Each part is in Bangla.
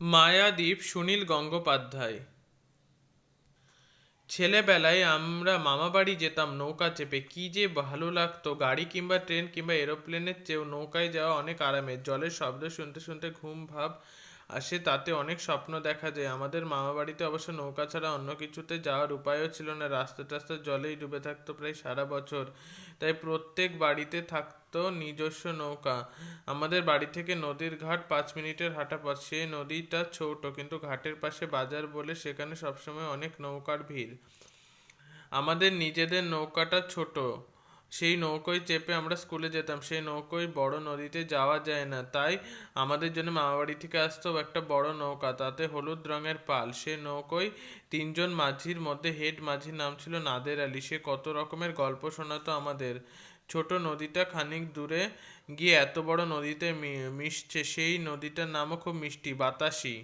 মায়াদ্বীপ সুনীল গঙ্গোপাধ্যায়। ছেলেবেলায় আমরা মামাবাড়ি যেতাম, নৌকা চেপে। কি যে ভালো লাগতো, গাড়ি কিংবা ট্রেন কিংবা এরোপ্লেনের চেয়েও নৌকায় যাওয়া অনেক আরামের। জলের শব্দ শুনতে শুনতে ঘুম ভাব আসে তাতে অনেক স্বপ্ন দেখা যায়। আমাদের মামাবাড়িতে অবশ্য নৌকা ছাড়া অন্য কিছুতে যাওয়ার উপায়ও ছিল না। রাস্তা টাস্তা জলেই ডুবে থাকতো প্রায় সারা বছর। তাই প্রত্যেক বাড়িতে থাকতো নিজস্ব নৌকা। আমাদের বাড়ি থেকে নদীর ঘাট পাঁচ মিনিটের হাঁটা পথ। সেই নদীটা ছোট, কিন্তু ঘাটের পাশে বাজার বলে সেখানে সবসময় অনেক নৌকার ভিড়। আমাদের নিজেদের নৌকাটা ছোট। সেই নৌকোয় চেপে আমরা স্কুলে যেতাম। সেই নৌকোয় বড় নদীতে যাওয়া যায় না। তাই আমাদের জন্য মামাবাড়ি থেকে আসতো একটা বড় নৌকা, তাতে হলুদ রঙের পাল। সে নৌকোয় তিনজন মাঝির মধ্যে হেড মাঝির নাম ছিল নাদের আলী। সে কত রকমের গল্প শোনাতো আমাদের। ছোট নদীটা খানিক দূরে গিয়ে এত বড় নদীতে মিশছে। সেই নদীটার নামও খুব মিষ্টি, বাতাসি।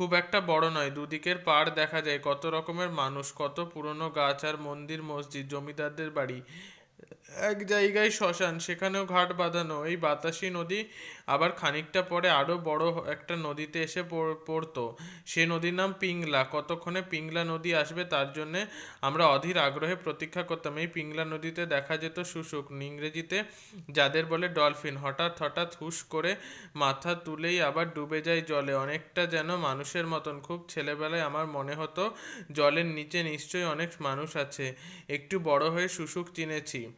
খুব একটা বড় নয়, দুদিকের পাড় দেখা যায়। কত রকমের মানুষ, কত পুরনো গাছ আর মন্দির, মসজিদ, জমিদারদের বাড়ি। এক জায়গায় শ্মশান, সেখানেও ঘাট বাঁধানো। এই বাতাসি নদী আবার খানিকটা পরে আরও বড় একটা নদীতে এসে পড়- পড়তো। সে নদীর নাম পিংলা। কতক্ষণে পিংলা নদী আসবে তার জন্যে আমরা অধীর আগ্রহে প্রতীক্ষা করতাম। এই পিংলা নদীতে দেখা যেত শুশুক ইংরেজিতে যাদের বলে ডলফিন, হঠাৎ হঠাৎ হুশ করে মাথা তুলেই আবার ডুবে যায় জলে। অনেকটা যেন মানুষের মতন। খুব ছেলেবেলায় আমার মনে হতো জলের নিচে নিশ্চয়ই অনেক মানুষ আছে। একটু বড় হয়ে শুশুক চিনেছি।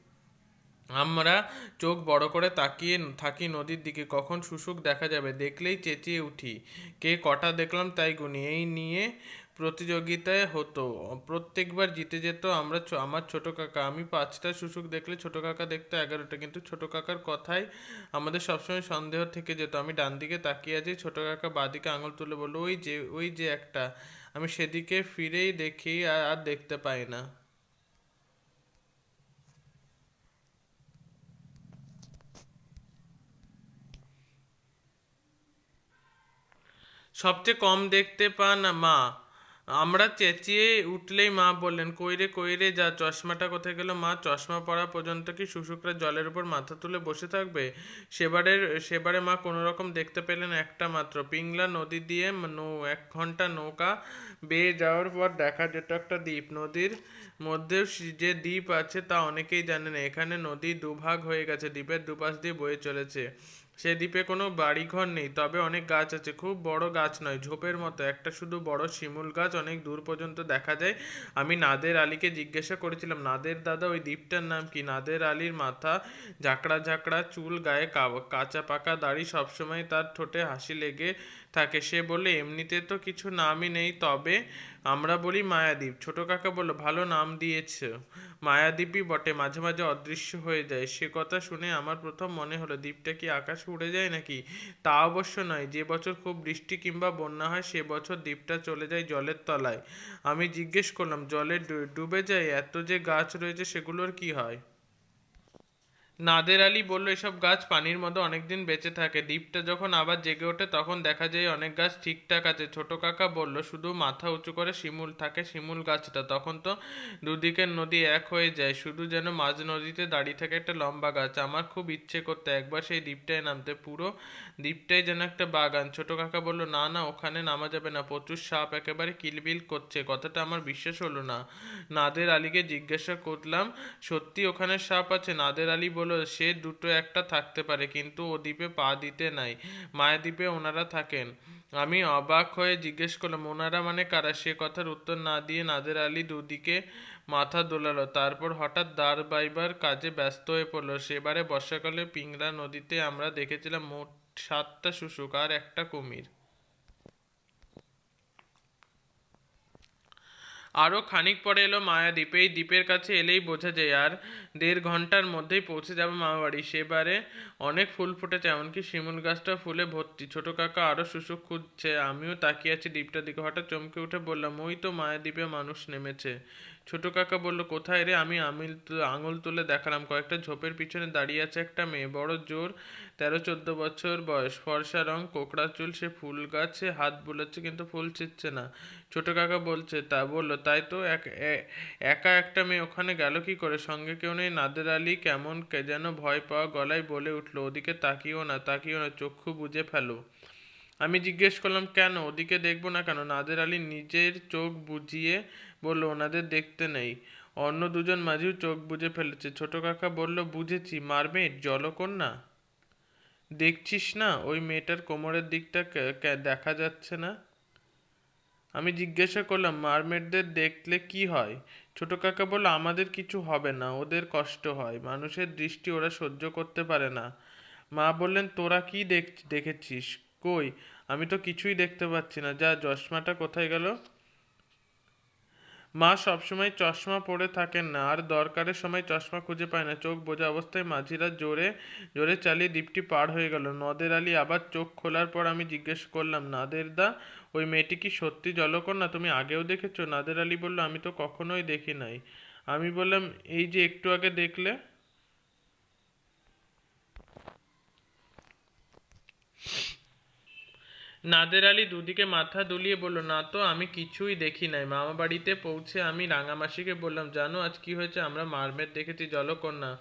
আমরা চোখ বড় করে তাকিয়ে থাকি নদীর দিকে, কখন শুশুক দেখা যাবে? দেখলেই চেঁচিয়ে উঠি। কে কটা দেখলাম তাই গুনি এই নিয়ে প্রতিযোগিতায় হতো। প্রত্যেকবার জিতে যেত আমরা আমার ছোট কাকা। আমি পাঁচটা শুশুক দেখলে ছোট কাকা দেখতো এগারোটা। কিন্তু ছোট কাকার কথাই আমাদের সবসময় সন্দেহ থেকে যেত। আমি ডান দিকে তাকিয়ে আছি, ছোট কাকা বাদিকে আঙুল তুলে বলল, ওই যে ওই যে একটা। আমি সেদিকে ফিরেই দেখি আর দেখতে পাই না। সবচেয়ে কম দেখতে পান মা। আমরা চেঁচিয়ে উঠলেই মা বললেন কইরে কইরে যা, চশমাটা কোথায় গেল মা? চশমা পরা পর্যন্ত কি শুশুকরা জলের উপর মাথা তুলে বসে থাকবে? সেবারের, সেবারে মা কোনো রকম দেখতে পেলেন একটা মাত্র। পিংলা নদী দিয়ে নৌ, এক ঘণ্টা নৌকা বেয়ে যাওয়ার পর দেখা যেত একটা দ্বীপ। নদীর মধ্যেও যে দ্বীপ আছে তা অনেকেই জানে না। এখানে নদী দুভাগ হয়ে গেছে, দ্বীপের দুপাশ দিয়ে বয়ে চলেছে। সে দ্বীপে কোনো বাড়িঘর নেই, তবে অনেক গাছ আছে। খুব বড় গাছ নয়, ঝোপের মতো। একটা শুধু বড় শিমুল গাছ অনেক দূর পর্যন্ত দেখা যায়। আমি নাদের আলীকে জিজ্ঞাসা করেছিলাম, নাদের দাদা, ওই দ্বীপটার নাম কি? নাদের আলীর মাথা ঝাঁকড়া ঝাঁকড়া চুল, গায়ে কাঁচা পাকা দাড়ি, সবসময় তার ঠোঁটে হাসি লেগে থাকে। সে বলে, এমনিতে তো কিছু নামই নেই, তবে আমরা বলি মায়াদ্বীপ ছোট কাকা বলল, ভালো নাম দিয়েছ। মায়াদ্বীপই বটে, মাঝে মাঝে অদৃশ্য হয়ে যায়। সে কথা শুনে আমার প্রথম মনে হলো দ্বীপটা কি আকাশে উড়ে যায় নাকি? তা অবশ্য নয়। যে বছর খুব বৃষ্টি কিংবা বন্যা হয়, সে বছর দ্বীপটা চলে যায় জলের তলায়। আমি জিজ্ঞেস করলাম, জলে ডুবে যায়? এত যে গাছ রয়েছে, সেগুলোর কি হয়? নাদের আলী বলল, এসব গাছ পানির মধ্যে অনেকদিন বেঁচে থাকে। দ্বীপটা যখন আবার জেগে ওঠে, তখন দেখা যায় অনেক গাছ ঠিকঠাক আছে। ছোট কাকা বলল, শুধু মাথা উঁচু করে শিমুল থাকে, শিমুল গাছটা। তখন তো দুদিকের নদী এক হয়ে যায়। শুধু যেন মাঝ নদীতে দাঁড়িয়ে থাকে একটা লম্বা গাছ। আমার খুব ইচ্ছে করতে একবার সেই দ্বীপটায় নামতে। পুরো দ্বীপটাই যেন একটা বাগান। ছোট কাকা বলল, না না, ওখানে নামা যাবে না। প্রচুর সাপ একেবারে কিলবিল করছে। কথাটা আমার বিশ্বাস হলো না। নাদের আলীকে জিজ্ঞাসা করলাম, সত্যি ওখানে সাপ আছে? নাদের আলী বলল, সে দুটো একটা থাকতে পারে, কিন্তু ও দ্বীপে পা দিতে নাই। মায়াদ্বীপে ওনারা থাকেন। আমি অবাক হয়ে জিজ্ঞেস করলাম, ওনারা মানে কারা? সে কথার উত্তর না দিয়ে নাদের আলী দুদিকে মাথা দোলালো। তারপর হঠাৎ দাঁড় বাইবার কাজে ব্যস্ত হয়ে পড়ল। সেবারে বর্ষাকালে পিংলা নদীতে আমরা দেখেছিলাম মোট সাতটা শুশুক আর একটা কুমির। আরও খানিক পরে এলো মায়াদ্বীপ এই দ্বীপের কাছে এলেই বোঝা যায়, আর দেড় ঘণ্টার মধ্যেই পৌঁছে যাবে মামাবাড়ি। সেবারে অনেক ফুল ফুটেছে, এমনকি শিমুল গাছটা ফুলে ভর্তি। ছোট কাকা আরও শুশুক খুঁজছে, আমিও তাকিয়ে আছি দ্বীপটার দিকে। হঠাৎ চমকে উঠে বললাম, ওই তো মায়াদ্বীপে মানুষ নেমেছে। ছোট কাকা বলল, কোথায় রে? আমি আমিল আঙুল তুলে দেখালাম। কয়েকটা ঝোপের পিছনে দাঁড়িয়ে আছে একটা মেয়ে। বড় জোর, তেরো, চোদ্দ বছর বয়স। ফর্সা রং, কোকড়া চুল, সে ফুল গাছে হাত বুলাচ্ছে কিন্তু ফুল ছিচ্ছে না। ছোট কাকা বলছে, তা বলল, তাই তো এক একা একটা মেয়ে ওখানে গেল কি করে? সঙ্গে কেউ নেই? নাদের আলী কেমন কে যেন ভয় পাওয়া গলায় বলে উঠল, ওদিকে তাকিও না তাকিও না, চক্ষু বুজে ফেলো। আমি জিজ্ঞেস করলাম, কেন? ওদিকে দেখব না কেন? নাদের আলী নিজের চোখ বুজিয়ে বলল, ওনাদের দেখতে নেই। অন্য দুজন মাঝিও চোখ বুজে ফেলেছে। ছোট কাকা বলল, বুঝেছি মারমেট জলকন্যা। দেখছিস না, ওই মেয়েটার কোমরের দিকটা দেখা যাচ্ছে না? আমি জিজ্ঞাসা করলাম, মারমেডদের দেখলে কি হয়? ছোট কাকা বলল, আমাদের কিছু হবে না, ওদের কষ্ট হয়। মানুষের দৃষ্টি ওরা সহ্য করতে পারে না। মা বললেন, তোরা কি দেখ, দেখেছিস? কই? আমি তো কিছুই দেখতে পাচ্ছি না। যা, চশমাটা কোথায় গেল? মা সবসময় চশমা পরে থাকেন না, আর দরকারের সময় চশমা খুঁজে পায় না। চোখ বোঝা অবস্থায় মাঝিরা জোরে জোরে চালিয়ে দ্বীপটি পার হয়ে গেল। নদের আলী আবার চোখ খোলার পর আমি জিজ্ঞেস করলাম, নাদের দা, ওই মেয়েটি কি সত্যি জলকন্যা তুমি আগেও দেখেছ? নাদের আলী বলল, আমি তো কখনোই দেখি নাই। আমি বললাম, এই যে একটু আগে দেখলে? নাদের আলী দুদিকে মাথা দুলিয়ে বলল, না তো, আমি কিছুই দেখি নাই। মামা বাড়িতে পৌঁছে আমি রাঙামাসিকে বললাম, জানো আজ কি হয়েছে? আমরা মারমেট দেখেছি, জলকন্যা।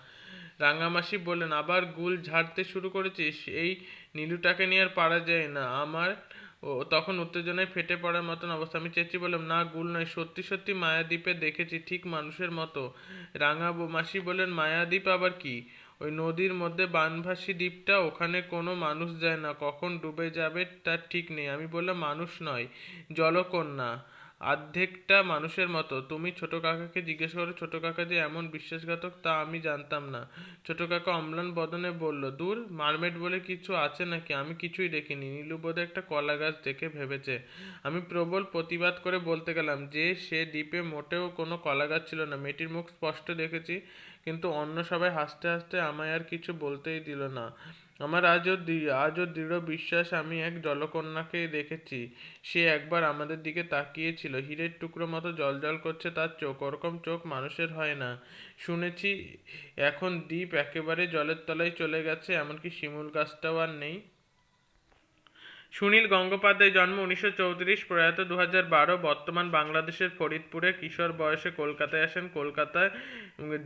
রাঙামাসি বললেন, আবার গুল ঝাড়তে শুরু করেছিস? এই নীলুটাকে নিয়ে আর পারা যায় না। আমার ও তখন উত্তেজনায় ফেটে পড়ার মতন অবস্থা। আমি চেঁচি বললাম, না, গুল নয়, সত্যি সত্যি মায়াদ্বীপে দেখেছি, ঠিক মানুষের মতো। রাঙা মাসি বললেন, মায়াদ্বীপ আবার কি? ওই নদীর মধ্যে বানভাসি দ্বীপটা, ওখানে কোনো মানুষ যায় না। কখন ডুবে যাবে তার ঠিক নেই। আমি বললাম, মানুষ নয়, জলকন্যা। আর্ধেকটা মানুষের মতো। তুমি ছোট কাকাকে জিজ্ঞেস করো, ছোট কাকা যে এমন বিশ্বাসঘাতক তা আমি জানতাম না। ছোট কাকা অম্লান বদনে বলল, দূর, মারমেড বলে কিছু আছে নাকি? আমি কিছুই দেখিনি। নীলু বোধহয় একটা কলা গাছ দেখে ভেবেছে। আমি প্রবল প্রতিবাদ করে বলতে গেলাম, যে সে দ্বীপে মোটেও কোনো কলা গাছ ছিল না। মেয়েটির মুখ স্পষ্ট দেখেছি। কিন্তু অন্য সবাই হাসতে হাসতে আমায় আর কিছু বলতেই দিল না। আমার আজও আজও দৃঢ় বিশ্বাস আমি এক জলকন্যাকে দেখেছি। সে একবার আমাদের দিকে তাকিয়েছিল। হীরের টুকরো মতো জলজল করছে তার চোখ। ওরকম চোখ মানুষের হয় না। শুনেছি এখন দ্বীপ একেবারে জলের তলায় চলে গেছে, এমনকি শিমুল গাছটাও আর নেই। সুনীল গঙ্গোপাধ্যায় জন্ম উনিশশো চৌত্রিশ, প্রয়াত দু বারো, বর্তমান বাংলাদেশের ফরিদপুরে। কিশোর বয়সে কলকাতায় আসেন। কলকাতায়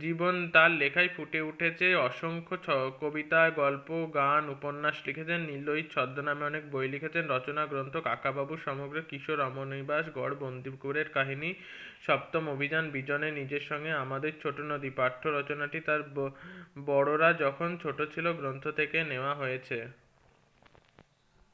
জীবন তার লেখায় ফুটে উঠেছে। অসংখ্য কবিতা, গল্প, গান, উপন্যাস লিখেছেন। নীললোহিত ছদ্মনামে অনেক বই লিখেছেন। রচনা, গ্রন্থ, কাকাবাবু সমগ্র কিশোর অমনিবাস গড়, বন্দিপুরের কাহিনী, সপ্তম অভিযান বিজনে নিজের সঙ্গে। আমাদের ছোট নদী পাঠ্য রচনাটি তার বড়রা যখন ছোট ছিল, গ্রন্থ থেকে নেওয়া হয়েছে।